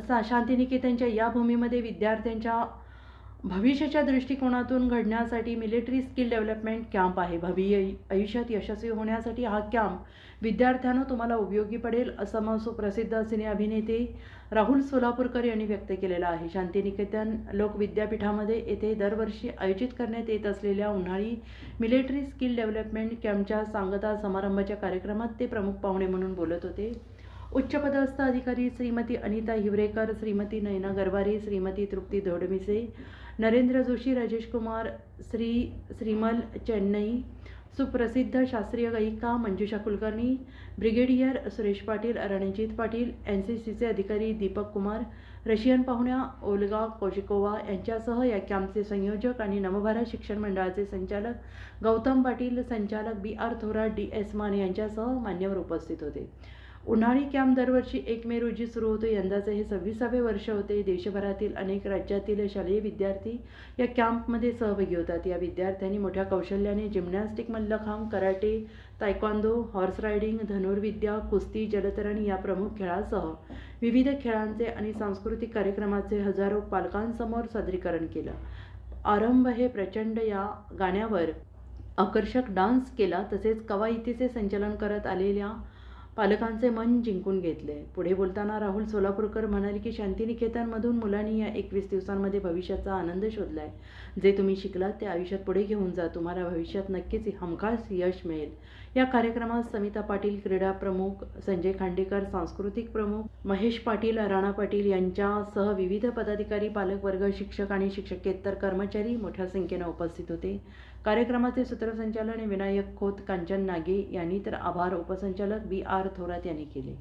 असा शांतिनिकेतनच्या या भूमीमध्ये विद्यार्थ्यांच्या भविष्याच्या दृष्टिकोनातून घडण्यासाठी मिलिटरी स्किल डेव्हलपमेंट कॅम्प आहे. भवी आयुष्यात यशस्वी होण्यासाठी हा कॅम्प विद्यार्थ्यांनो तुम्हाला उपयोगी पडेल असं मग सुप्रसिद्ध सिने अभिनेते राहुल सोलापूरकर यांनी व्यक्त केलेला आहे. शांतिनिकेतन लोक विद्यापीठामध्ये येथे दरवर्षी आयोजित करण्यात येत असलेल्या उन्हाळी मिलिटरी स्किल डेव्हलपमेंट कॅम्पच्या सांगता समारंभाच्या कार्यक्रमात ते प्रमुख पाहुणे म्हणून बोलत होते. उच्चपदस्थ अधिकारी श्रीमती अनिता हिवरेकर श्रीमती नयना गरवारे श्रीमती तृप्ती धोडमिसे नरेंद्र जोशी राजेश कुमार श्री श्रीमल चेन्नई सुप्रसिद्ध शास्त्रीय गायिका Manjusha Kulkarni brigadier Suresh Patil Ranjit Patil N C सीचे अधिकारी दीपक कुमार रशियन पाहुण्या ओलगा कोजिकोवा यांच्यासह या कॅम्पचे संयोजक आणि नवभारत शिक्षण मंडळाचे संचालक गौतम पाटील संचालक B R Thorat D S Maan यांच्यासह मान्यवर उपस्थित होते. उन्हाळी कॅम्प दरवर्षी एक मे रोजी सुरू होतो. यंदाचे हे सव्वीसावे वर्ष होते. देशभरातील अनेक राज्यातील शालेय विद्यार्थी या कॅम्पमध्ये सहभागी होतात. या विद्यार्थ्यांनी मोठ्या कौशल्याने gymnastic mallakhamb karate taekwondo horse riding धनुर्विद्या कुस्ती जलतरण या प्रमुख खेळासह विविध खेळांचे आणि सांस्कृतिक कार्यक्रमाचे हजारो पालकांसमोर सादरीकरण केलं. आरंभ हे प्रचंड या गाण्यावर आकर्षक डान्स केला. तसेच कवायतीचे संचलन करत आलेल्या पालकांचे मन जिंकून घेतले. पुढे बोलताना राहुल सोलापूरकर म्हणाले की शांतिनिकेतनमधून मुलांनी या एकवीस दिवसांमध्ये भविष्याचा आनंद शोधलाय. जे तुम्ही शिकलात ते आयुष्यात पुढे घेऊन जा. तुम्हाला भविष्यात नक्कीच हमखास यश मिळेल. या कार्यक्रमात समिता पाटील क्रीडा प्रमुख संजय खांडेकर सांस्कृतिक प्रमुख महेश पाटील राणा पाटील यांच्यासह विविध पदाधिकारी पालकवर्ग शिक्षक आणि शिक्षकेतर कर्मचारी मोठ्या संख्येनं उपस्थित होते. कार्यक्रमाचे सूत्रसंचालन विनायक खोत कांचन नागे यांनी तर आभार उपसंचालक बी आर थोरात यांनी केले.